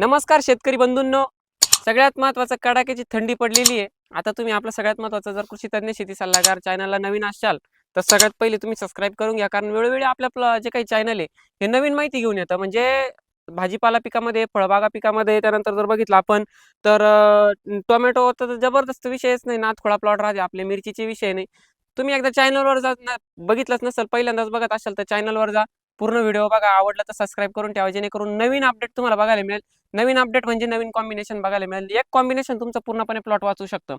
नमस्कार शेतकरी बंधूंनो. सगळ्यात महत्वाचं कडाक्याची थंडी पडलेली आहे. आता तुम्ही आपलं सगळ्यात महत्त्वाचा जर कृषी तज्ञ शेती सल्लागार चॅनलला नवीन असाल तर सगळ्यात पहिले तुम्ही सबस्क्राईब करून घ्या. कारण वेळोवेळी आपलं आपलं जे काही चॅनल आहे हे नवीन माहिती घेऊन येतं. म्हणजे भाजीपाला पिकामध्ये फळबागा पिकामध्ये त्यानंतर जर बघितलं आपण तर टोमॅटो तर जबरदस्त विषयच नाही. ना थोडा प्लॉट राहते आपले मिरचीचे विषय नाही. तुम्ही एकदा चॅनलवर जा बघितलंच नसेल पहिल्यांदाच बघत असाल तर चॅनलवर जा. पूर्ण व्हिडिओ बघा आवडलं तर सबस्क्राईब करून ठेवा जेणेकरून नवीन अपडेट तुम्हाला बघायला मिळेल. नवीन अपडेट म्हणजे नवीन कॉम्बिनेशन बघायला मिळेल. एक कॉम्बिनेशन तुमचं पूर्णपणे प्लॉट वाचू शकतं.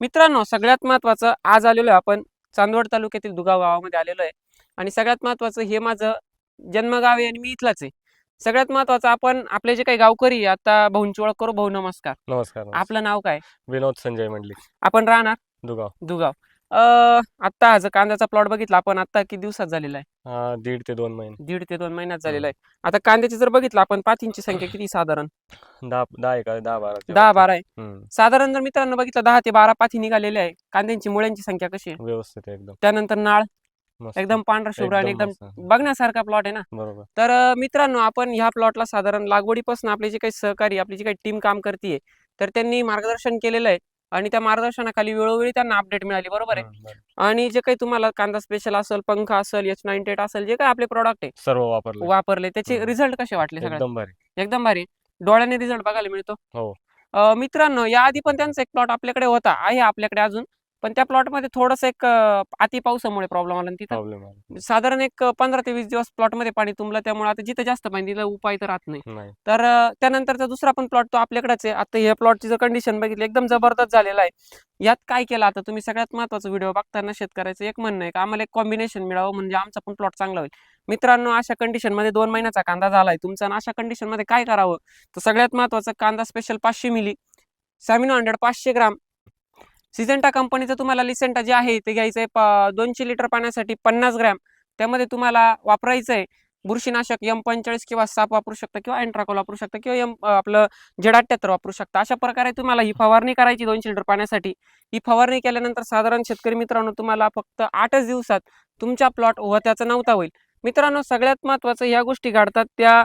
मित्रांनो सगळ्यात महत्वाचं आज आलेलो आहे आपण चांदवड तालुक्यातील दुगाव गावामध्ये आलेलो आहे. आणि सगळ्यात महत्वाचं हे माझं जन्मगाव आहे आणि मी इथलाच आहे. सगळ्यात महत्वाचं आपण आपले जे काही गावकरी आता भाऊंची ओळख करू भाऊ नमस्कार. नमस्कार नमस्कार. आपलं नाव काय? विनोद संजय मंडलिक. आपण राहणार? दुगाव. दुगाव. अं, आत्ता हा जो कांद्याचा प्लॉट बघितला आपण आता किती दिवसात झालेला आहे? हा दीड ते दोन महिने. दीड ते दोन महिन्यात झालेला आहे. आता कांद्याची जर बघितलं आपण पातींची संख्या किती साधारण? दहा दहा एक दहा बारा दहा बारा आहे. हम्म, साधारण जर मित्रांनो बघितलं दहा ते बारा पाथी निघालेल्या आहे. कांद्यांची मुळ्यांची संख्या कशी आहे? व्यवस्थित आहे एकदम. त्यानंतर नाळ. मस्त. एकदम पांढरा शुभ्र आणि एकदम मस्त. बघण्यासारखा प्लॉट आहे ना? बरोबर. तर अं, मित्रांनो आपण ह्या प्लॉटला साधारण लागवडीपासून आपले जे काही सहकारी आपली जी काही टीम काम करते तर त्यांनी मार्गदर्शन केलेलं आहे. आणि त्या मार्गदर्शनाखाली वेळोवेळी त्यांना अपडेट मिळाली बरोबर आहे. आणि जे काही तुम्हाला कांदा स्पेशल असेल पंखा असेल एच नाईन्टी एट असेल जे काही आपले प्रॉडक्ट आहे सर्व वापरले. वापरले. त्याचे हम्म. रिझल्ट कसे वाटले सगळ्यात एकदम भारी. एकदम भारी. डोळ्याने रिझल्ट बघायला मिळतो. हो. अं, मित्रांनो या आधी पण त्यांचा एक प्लॉट आपल्याकडे होता. आहे आपल्याकडे अजून. पण त्या प्लॉटमध्ये थोडस एक अति पावसामुळे प्रॉब्लेम आला आणि तिथं प्रॉब्लेम साधारण एक पंधरा ते वीस दिवस प्लॉटमध्ये पाणी तुंबलं. त्यामुळे आता जिथे जास्त पाणी दिलं उपाय तर राहत नाही. नाही. तर अं, त्यानंतरचा दुसरा पण प्लॉट तो आपल्याकडेच आहे. आता ह्या प्लॉटची जर कंडिशन बघितली एकदम जबरदस्त झालेला आहे. यात काय केलं? आता तुम्ही सगळ्यात महत्त्वाचा व्हिडिओ बघताना शेतकऱ्याचं एक म्हणणं आहे की? आम्हाला एक कॉम्बिनेशन मिळावं म्हणजे आमचा पण प्लॉट चांगला होईल. मित्रांनो अशा कंडिशनमध्ये दोन महिन्याचा कांदा झालाय. तुमचा आणि अशा कंडिशनमध्ये काय करावं? तर सगळ्यात महत्वाचं कांदा स्पेशल पाचशे मिली सॅमिनो हंड्रेड पाचशे ग्राम. सिजेंटा कंपनीचं तुम्हाला लिसेंटा जे आहे ते घ्यायचं आहे दोनशे लिटर पाण्यासाठी पन्नास ग्रॅम त्यामध्ये तुम्हाला वापरायचं आहे बुरशीनाशक एम पंचेचाळीस किंवा साप वापरू शकता किंवा अँट्राकोल वापरू शकता किंवा एम आपलं जेड वापरू शकता. अशा प्रकारे तुम्हाला ही फवारणी करायची दोनशे लिटर पाण्यासाठी. ही फवारणी केल्यानंतर साधारण शेतकरी मित्रांनो तुम्हाला फक्त आठच दिवसात तुमच्या प्लॉट होत्याचा नव्हता होईल. मित्रांनो सगळ्यात महत्त्वाचं ह्या गोष्टी घडतात. त्या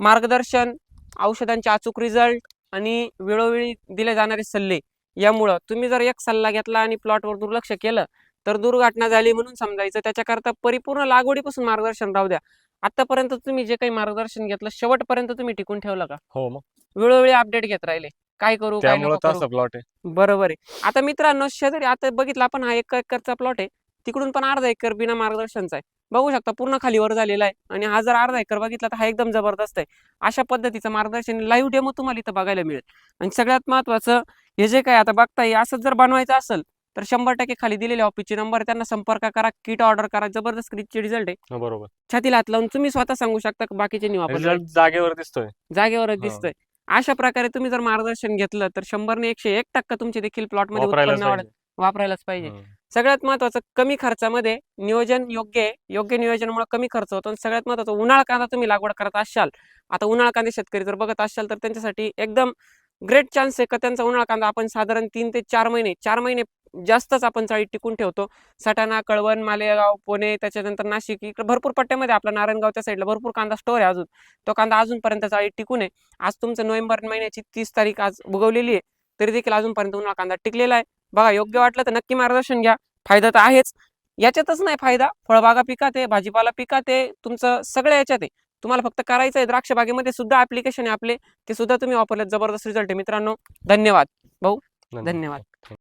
मार्गदर्शन औषधांचे अचूक रिझल्ट आणि वेळोवेळी दिले जाणारे सल्ले. यामुळं तुम्ही जर एक सल्ला घेतला आणि प्लॉटवर दुर्लक्ष केलं तर दुर्घटना झाली म्हणून समजायचं. त्याच्याकरता परिपूर्ण लागवडीपासून मार्गदर्शन राहू द्या. आतापर्यंत तुम्ही जे काही मार्गदर्शन घेतलं शेवटपर्यंत तुम्ही टिकून ठेवलं का? हो मग. वेळोवेळी अपडेट घेत राहिले. काय करू काय त्यामुळे नको करू? तसं प्लॉट आहे. बरोबर आहे. आता मित्रांनो शेजारी आता बघितलं आपण हा एक एकरचा प्लॉट आहे. तिकडून पण अर्धा एकर बिना मार्गदर्शनचा आहे. बघू शकता पूर्ण खालीवर झालेला आहे. आणि हा जर अर्धा एकर बघितला तर हा एकदम जबरदस्त आहे. अशा पद्धतीचं मार्गदर्शन लाईव्ह डेमो तुम्हाला इथं बघायला मिळेल. आणि सगळ्यात महत्वाचं हे जे काय आता बघताय असं जर बनवायचं असेल तर शंभर टक्के खाली दिलेले ऑफिसचे नंबर त्यांना संपर्क करा किट ऑर्डर करा जबरदस्त किटचे रिझल्ट आहे. बरोबर. छातीला हात लावून तुम्ही स्वतः सांगू शकता की बाकीचे रिझल्ट जागेवर दिसतोय. जागेवरच हा. दिसतंय. अशा प्रकारे तुम्ही जर मार्गदर्शन घेतलं तर शंभरने एकशे एक टक्का तुमचे देखील प्लॉटमध्ये वापरायलाच उत्पन्न पाहिजे. वापरायलाच पाहिजे. हम्म. सगळ्यात महत्वाचं कमी खर्चामध्ये नियोजन योग्य आहे. योग्य नियोजनामुळे कमी खर्च होतो आणि सगळ्यात महत्वाचं उन्हाळा कांदा तुम्ही लागवड करत असाल. आता उन्हाळा कांदे शेतकरी जर बघत असाल तर त्यांच्यासाठी एकदम ग्रेट चान्स आहे का त्यांचा उन्हाळा कांदा आपण साधारण तीन ते चार महिने चार महिने जास्तच आपण चाळी टिकून ठेवतो. सटाणा कळवण मालेगाव पुणे त्याच्यानंतर नाशिक इकडे भरपूर पट्ट्यामध्ये आपला नारायणगाव त्या साईडला भरपूर कांदा स्टोर आहे अजून. तो कांदा अजूनपर्यंत चाळी टिकून आहे. आज तुमचं नोव्हेंबर महिन्याची तीस तारीख आज उगवलेली आहे. तरी देखील अजूनपर्यंत उन्हाळा कांदा टिकलेला आहे. बघा योग्य वाटलं तर नक्की मार्गदर्शन घ्या. फायदा तर आहेच. याच्यातच नाही फायदा. फळबागा पिकात आहे भाजीपाला पिकात आहे तुमचं सगळ्या याच्यात. आहे तुम्हाला फक्त करायचं आहे द्राक्ष बागेमध्ये सुद्धा ऍप्लिकेशन आहे आपले. ते सुद्धा तुम्ही वापरले. जबरदस्त रिझल्ट आहे मित्रांनो. धन्यवाद. धन्यवाद.